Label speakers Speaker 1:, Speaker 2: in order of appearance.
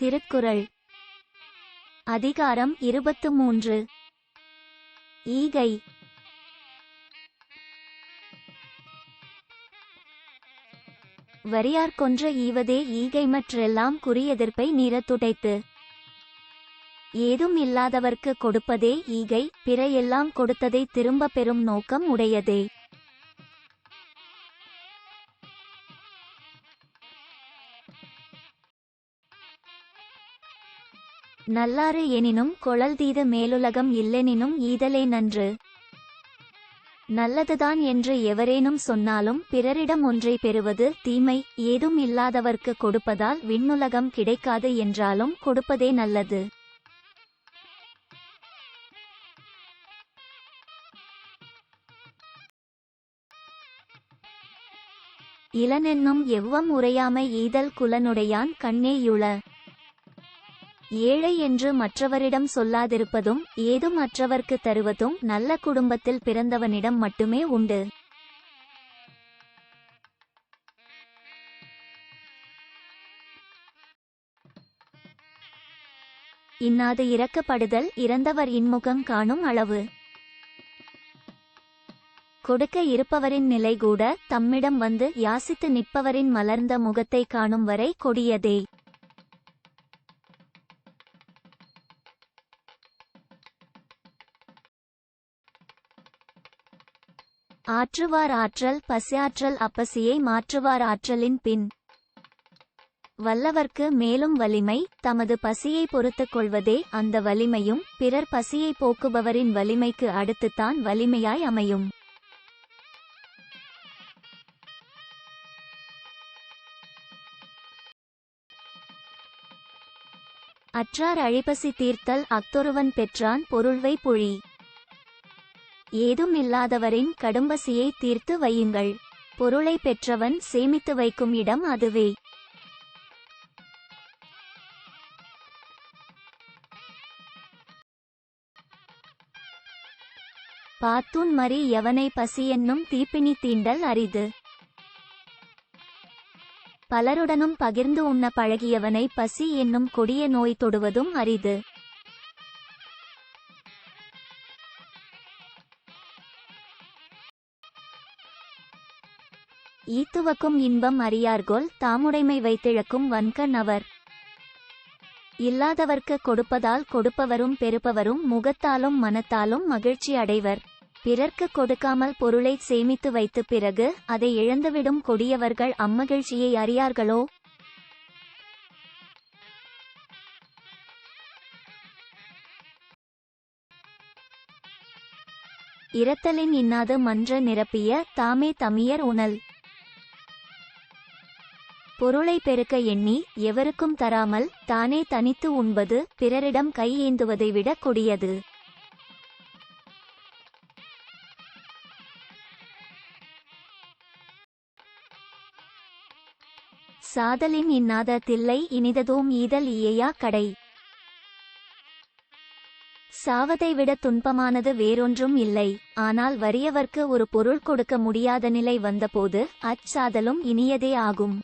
Speaker 1: திருக்குறள். அதிகாரம் இருபத்து மூன்று ஈகை. வரியார் கொன்ற ஈவதே ஈகை மற்றெல்லாம் குறியெதிர்ப்பை நீரத்துடைத்து. ஏதும் இல்லாதவர்க்கு கொடுப்பதே ஈகை பிற எல்லாம் கொடுத்ததை திரும்ப பெறும் நோக்கம் உடையதே. நல்லாறு எனினும் கொளல்தீது மேலுலகம் இல்லெனினும் ஈதலே நன்று. நல்லதுதான் என்று எவரேனும் சொன்னாலும் பிறரிடம் ஒன்றை பெறுவது தீமை ஏதும் இல்லாதவர்க்கு கொடுப்பதால் விண்ணுலகம் கிடைக்காது என்றாலும் கொடுப்பதே நல்லது. இளனென்னும் எவ்வம் உரையாமை ஈதல் குலனுடையான் கண்ணேயுள ஏழை என்று மற்றவரிடம் சொல்லாதிருப்பதும் ஏதும் மற்றவர்க்கு தருவதும் நல்ல குடும்பத்தில் பிறந்தவனிடம் மட்டுமே உண்டு. இன்னாது இறக்கப்படுதல் இறந்தவர் இன்முகம் காணும் அளவு. கொடுக்க இருப்பவரின் நிலை கூட தம்மிடம் வந்து யாசித்து நிற்பவரின் மலர்ந்த முகத்தை காணும் வரை கொடியதே. ஆற்றுவார் ஆற்றல் பசியாற்றல் அப்பசியை மாற்றுவார் ஆற்றலின் பின். வல்லவர்க்கு மேலும் வலிமை தமது பசியை பொறுத்துக் கொள்வதே அந்த வலிமையும் பிறர் பசியை போக்குபவரின் வலிமைக்கு அடுத்துத்தான் வலிமையாய் அமையும். அற்றார் அழிப்பசி தீர்த்தல் அக்தொருவன் பெற்றான் பொருள்வை புழி. ஏதும் இல்லாதவரின் கடும்பசியை தீர்த்து வையுங்கள். பொருளை பெற்றவன் சேமித்து வைக்கும் இடம் அதுவே. பாத்தூன் மறி எவனை பசி என்னும் தீப்பினி தீண்டல் அரிது. பலருடனும் பகிர்ந்து உண்ண பழகியவனை பசி என்னும் கொடிய நோய் தொடுவதும் அரிது. ஈத்துவக்கும் இன்பம் அறியார்கொல் தாமுடைமை வைத்திழக்கும் வன்கண் அவர் இல்லாதவர்க்கு கொடுப்பதால் கொடுப்பவரும் பெறுப்பவரும் முகத்தாலும் மனத்தாலும் மகிழ்ச்சி அடைவர். பிறர்க்கு கொடுக்காமல் பொருளை சேமித்து வைத்து பிறகு அதை இழந்துவிடும் கொடியவர்கள் அம்மகிழ்ச்சியை அறியார்களோ? இரத்தலின் இன்னாது மன்ற நிரப்பிய தாமே தமியர் உணல். பொருளை பெருக்க எண்ணி எவருக்கும் தராமல் தானே தனித்து உண்பது பிறரிடம் கை ஏந்துவதை விட கொடியது. சாதலின் இன்னாத தில்லை இனிததோம் ஈதல் இயையா கடை. சாவதை விட துன்பமானது வேறொன்றும் இல்லை. ஆனால் வறியவர்க்கு ஒரு பொருள் கொடுக்க முடியாத நிலை வந்தபோது அச்சாதலும் இனியதே ஆகும்.